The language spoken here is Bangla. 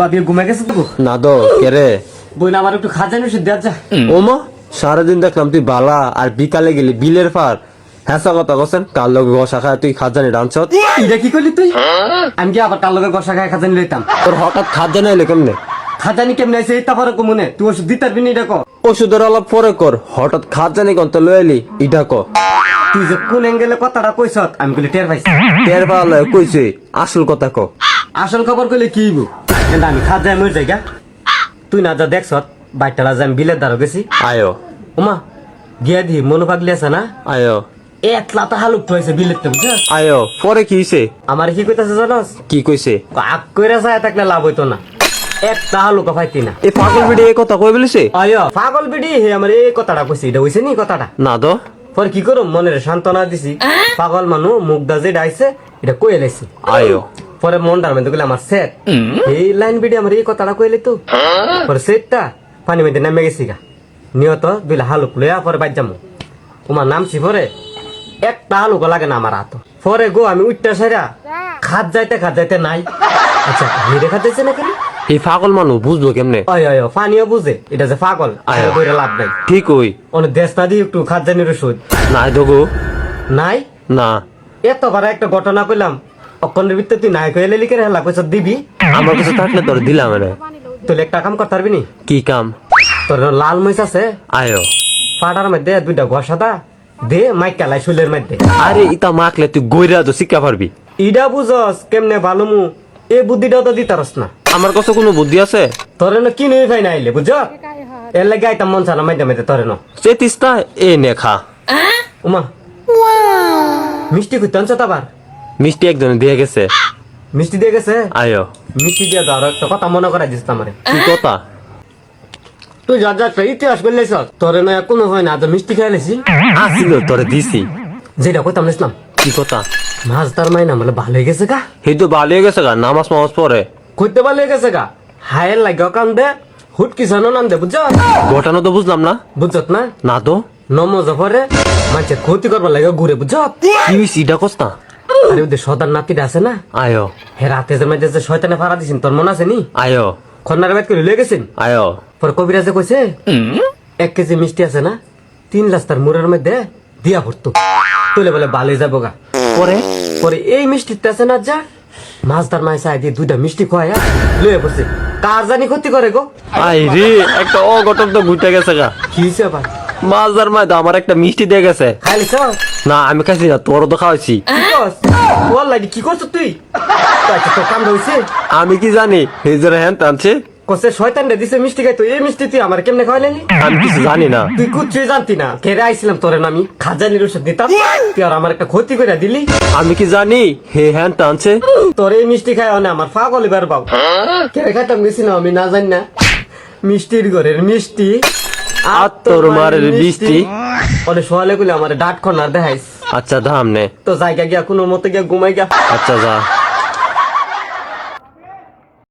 বাবি ঘুমে গেছে তো না দো কে রে? বই না আমার একটু খাজানি ওষুধ দেওয়া যা। ওমা সারাদিন দেখলাম তুই বালা আর বিকালে গেলি বিলের পার হ্যাঁ কথা বলছেন কাল লোক খায় তুই খাজানি ডানছত এটা কি করলি তুই? আমি কি আবার গসা খায় খাজানি লইতাম? তোর হঠাৎ খাজানি এলো কেমনে? খাজানি কেমনে আছে এটা পরে কমনে। তুই ওষুধ দিতে পারবি না এটা কর ওষুধের অলপ পরে কর হঠাৎ খাজানি কন তো লয়ে এলি ইটা ক। তুই যে কোন অ্যাঙ্গেলে কথাটা কইছত আমি বলি টের পাইছি। টের পাওয়া কইছে আসল কথা ক। আসল খবর কইলে কি হইব? কিন্তু আমি খাজায় মর যাইগা তুই না যা দেখছত বাইটালা যে আমি বিলের দ্বারা গেছি আয়ো ওমা গিয়া দি মনোভাগলি আছে না আয়ো একলা তো হালুক হয়েছে বিলের তো বুঝছ আয়ো পরে কি হইছে আমার কি কইতাছে জানোস কি কইছে আগ কইরা যায় থাকলে লাভ হইতো না একটা হালুকা পাইতি না এই পাগল ভিডি এই কথা কই বলিছে আয় পাগল বিডি হে আমার এই কথাটা কইছি এটা হইছে নি কথাটা না দো পর কি করো মনের সান্ত্বনা দিছি পাগল মানু মুগদা যে ডাইছে এটা কই লাইছি আয়ো পরে মনটার মধ্যে আমার সেট এই লাইন বিডি আমার এই কথাটা কইলে তো? পরে সেটটা পানি মধ্যে নেমে গেছি গা। নিয়ত দুইলা হালুক লইয়া পরে বাদ যামু। তোমার নাম নামছি পরে একটা হালুক লাগে না আমার হাত। পরে গো আমি উঠতে সারা। খাত যাইতে খাত যাইতে নাই। আচ্ছা হিরে খাত যাইছে না কেন এই পাগল মানুষ বুঝব কেমনে? অয় অয় অয়, পানিও বুঝে। এটা যে পাগল আয়। কইরা লাভ নাই। ঠিক ওই। অনেক দেশ না দিয়ে একটু খাত জানির ওষুধ। নাই দগো নাই? না। এত বড় একটা ঘটনা কইলাম। অক্ষণের ভিতরে তুই নাই কইলে লিখে হেলা কইছ দিবি? আমার কাছে থাকলে তোর দিলাম রে তুই একটা কাম করতে পারবি নি? কি কাম? তোর লাল মহিষ আছে? আয়ো। পাটার মধ্যে দুইটা ঘষাদা দে মাইক কালাই শুলের মধ্যে। আরে ইতা মাখলে তুই গইরা তো শিক্ষা পারবি। ইডা বুঝস কেমনে ভালো মু? এই বুদ্ধিটাও তো দিতারস না। আমার কাছে কোনো বুদ্ধি আছে? তোর না কি নই ফাই নাইলে বুঝছ? এর লাগে আইতাম মন চানা মাইতে মাইতে তোরে ন। সে তিস্তা এ নে খা। উমা। মিষ্টি আনছ আবার? মিষ্টি একজনে দিয়ে গেছে। মিষ্টি দিয়ে গেছে? আয়ো। মিষ্টি দিয়ে দাও একটা কথা মনে করাই দিস আমারে কি কথা? তুই যা যা ইতিহাস করলেছ তোরে নয় কোনো হয় না তো মিষ্টি খেয়ে লেছি আসিল তোরে দিছি। যেটা কইতাম নিসলাম কি কথা? মাছ তার মাইনা বলে ভালো হয়ে গেছে গা। সেই তো ভালো হয়ে গেছে গা নামাজ মামাজ পরে কইতে ভালো হয়ে গেছে গা। হায়ের লাগে কাম দে হুট কি জানো নাম দে বুঝছ? ঘটনা তো বুঝলাম না। বুঝছত না? না তো। নমো জফরে মানুষের ক্ষতি করবার লাগে ঘুরে বুঝছ? কি হইছে ইটা কস না আরে ওদের সদার নাতিটা আছে না? আয়ো। হে রাতে যে মাঝে যে শয়তানে ফাড়া দিছেন তোর মনে আছে নি? আয়ো। খন্নার বাইত করে লয়ে গেছেন? আয়ো। পর কবিরাজে কইছে এক কেজি মিষ্টি আছে না তিন রাস্তার মুড়ের মধ্যে দিয়া ভরতো। তুলে বলে বালে যাব গা। পরে? পরে এই মিষ্টিতে আছে না যা মাছদার মাছ আই দিয়ে দুইটা মিষ্টি খোয়া লয়ে পড়ছে। কার জানি ক্ষতি করে গো? আই রে একটা অঘটন তো ঘুরতে গেছে গা। কি আবার? মাছদার মায় আমার একটা মিষ্টি দিয়ে গেছে। সব না আমি খাইছি না তোর তো খাওয়াইছি। ওয়াল্লাহি কি করছ তুই? তোর কাম হইছে আমি কি জানি যে হ্যান টানছে। কসে শয়তান রে দিছে মিষ্টি খাই খাইতো এই মিষ্টি তুই আমার কেমনে খাওয়াইলি আমি কিছু জানি না। তুই কুচ্ছুই জানতি না কেড়ে আইছিলাম তোরে আমি খাজানির ওষুধ দিতাম। তুই আর আমার একটা ক্ষতি করে দিলি। আমি কি জানি হে হ্যান টানছে। তোর এই মিষ্টি খাই না আমার পাগল এবার বাবু কেড়ে খাইতাম গেছি না আমি না জানি না। মিষ্টির ঘরের মিষ্টি আর তোর মারের মিষ্টি। অনেক সোয়ালে গুলি আমার ডাট খনার দেখাইস। আচ্ছা ধামনে তো জায়গা গিয়া কোনো মতে গিয়া ঘুমাই গিয়া। আচ্ছা যা।